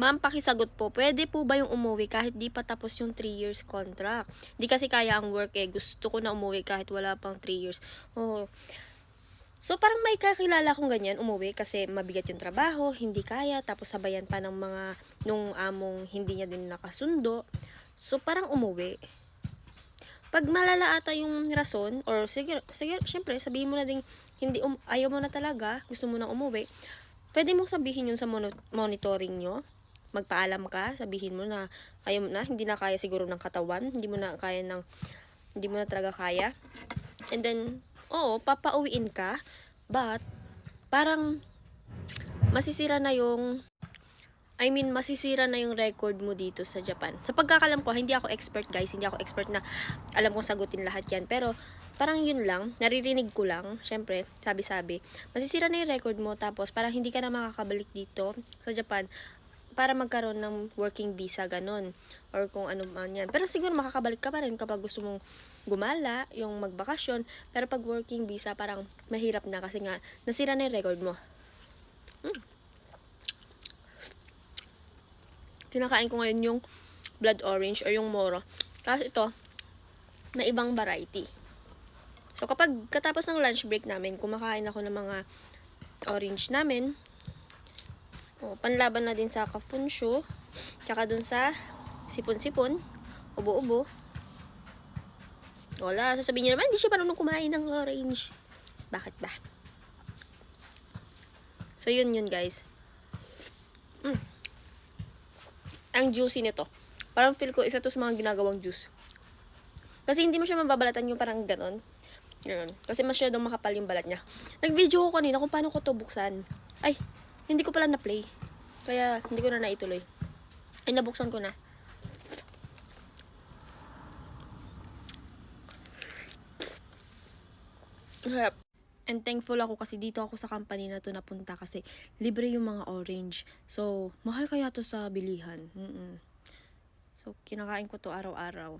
Ma'am, pakisagot po, pwede po ba yung umuwi kahit di pa tapos yung 3 years contract? Di kasi kaya ang work eh. Gusto ko na umuwi kahit wala pang 3 years. Oh. So, parang may kakilala kong ganyan, umuwi kasi mabigat yung trabaho, hindi kaya, tapos sabayan pa ng mga, nung among hindi niya din nakasundo. So, parang umuwi. Pag malala ata yung rason, or sige, sige, syempre, sabihin mo na din, hindi, um, ayaw mo na talaga, gusto mo na umuwi, pwede mong sabihin yun sa monitoring nyo. Magpaalam ka, sabihin mo na, ayaw mo na, hindi na kaya siguro ng katawan, hindi mo na kaya ng, hindi mo na talaga kaya. And then, oo, papauwiin ka, but, parang, masisira na yung, I mean, masisira na yung record mo dito sa Japan. Sa pagkakalam ko, hindi ako expert guys, hindi ako expert na alam kong sagutin lahat yan. Pero, parang yun lang, naririnig ko lang, syempre, sabi-sabi. Masisira na yung record mo, tapos parang hindi ka na makakabalik dito sa Japan para magkaroon ng working visa, ganun. Or kung ano man yan. Pero siguro makakabalik ka pa rin kapag gusto mong gumala, yung magbakasyon. Pero pag working visa, parang mahirap na kasi nga, nasira na yung record mo. kinakain ko ngayon yung blood orange or yung moro. Tapos ito, na ibang variety. So, kapag katapos ng lunch break namin, kumakain ako ng mga orange namin. O, panlaban na din sa kapunsyo. Tsaka dun sa sipon-sipon. Ubo-ubo. Wala, sasabihin niyo naman, hindi siya marunong kumain ng orange. Bakit ba? So, yun yun, guys. Mm ang juicy nito. Parang feel ko isa to sa mga ginagawang juice. Kasi hindi mo siya mababalatan yung parang ganon. Ganon. Kasi masyadong makapal yung balat niya. Nag-video ko kanina kung paano ko to buksan. Ay, hindi ko pala na-play. Kaya hindi ko na naituloy. Ay, nabuksan ko na. Harap. And thankful ako kasi dito ako sa company na to napunta kasi libre yung mga orange. So, mahal kaya to sa bilihan. Mm-mm. So, kinakain ko to araw-araw.